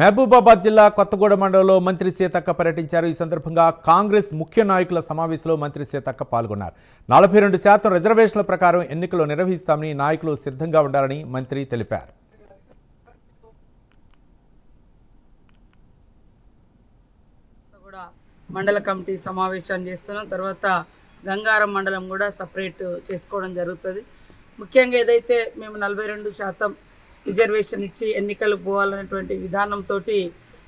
మహబూబాబాద్ జిల్లా కొత్తగూడ మండలంలో మంత్రి సీతక్క పర్యటించారు. ఈ సందర్భంగా కాంగ్రెస్ ముఖ్య నాయకుల సమావేశంలో మంత్రి సీతక్క పాల్గొన్నారు. నలభై రెండు శాతం రిజర్వేషన్ల ప్రకారం ఎన్నికలు నిర్వహిస్తామని నాయకులు సిద్ధంగా ఉండాలని మంత్రి తెలిపారు. కూడా మండల కమిటీ సమావేశాన్ని చేస్తున్నాం. తర్వాత గంగారం మండలం కూడా సపరేట్ చేసుకోవడం జరుగుతుంది. ముఖ్యంగా ఏదైతే మేము నలభై రెండు శాతం రిజర్వేషన్ ఇచ్చి ఎన్నికలు పోవాలనేటువంటి విధానంతో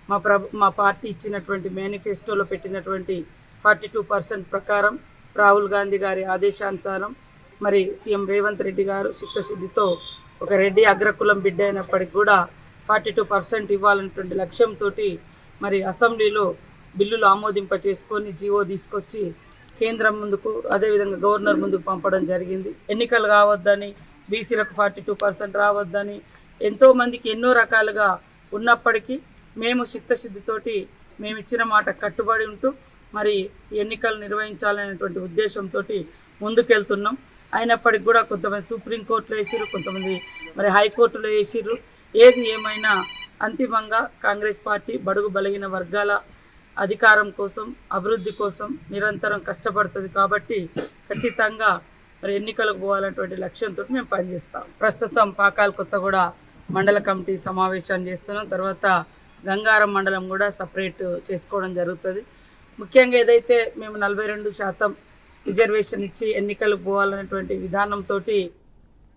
మా ప్రభు మా పార్టీ ఇచ్చినటువంటి మేనిఫెస్టోలో పెట్టినటువంటి ఫార్టీ టూ పర్సెంట్ ప్రకారం రాహుల్ గాంధీ గారి ఆదేశానుసారం మరి సీఎం రేవంత్ రెడ్డి గారు చిత్తశుద్ధితో ఒక రెడ్డి అగ్రకులం బిడ్డ అయినప్పటికీ కూడా ఫార్టీ టూ పర్సెంట్ ఇవ్వాలనేటువంటి లక్ష్యంతో మరి అసెంబ్లీలో బిల్లులు ఆమోదింప చేసుకొని జీవో తీసుకొచ్చి కేంద్రం ముందుకు అదేవిధంగా గవర్నర్ ముందుకు పంపడం జరిగింది. ఎన్నికలు కావద్దని బీసీలకు ఫార్టీ టూ పర్సెంట్ రావద్దని ఎంతోమందికి ఎన్నో రకాలుగా ఉన్నప్పటికీ మేము చిత్తశుద్ధితోటి మేము ఇచ్చిన మాట కట్టుబడి ఉంటూ మరి ఎన్నికలు నిర్వహించాలనేటువంటి ఉద్దేశంతో ముందుకెళ్తున్నాం. అయినప్పటికీ కూడా కొంతమంది సుప్రీంకోర్టులో వేసిరు కొంతమంది మరి హైకోర్టులో వేసిర్రు. ఏది ఏమైనా అంతిమంగా కాంగ్రెస్ పార్టీ బడుగు బలిగిన వర్గాల అధికారం కోసం అభివృద్ధి కోసం నిరంతరం కష్టపడుతుంది కాబట్టి ఖచ్చితంగా మరి ఎన్నికలకు పోవాలన్నటువంటి లక్ష్యంతో మేము పనిచేస్తాం. ప్రస్తుతం పాకాల కొత్తగూడ మండల కమిటీ సమావేశాన్ని చేస్తున్నాం. తర్వాత గంగారం మండలం కూడా సపరేట్ చేసుకోవడం జరుగుతుంది. ముఖ్యంగా ఏదైతే మేము నలభై రెండు శాతం రిజర్వేషన్ ఇచ్చి ఎన్నికలకు పోవాలనేటువంటి విధానంతో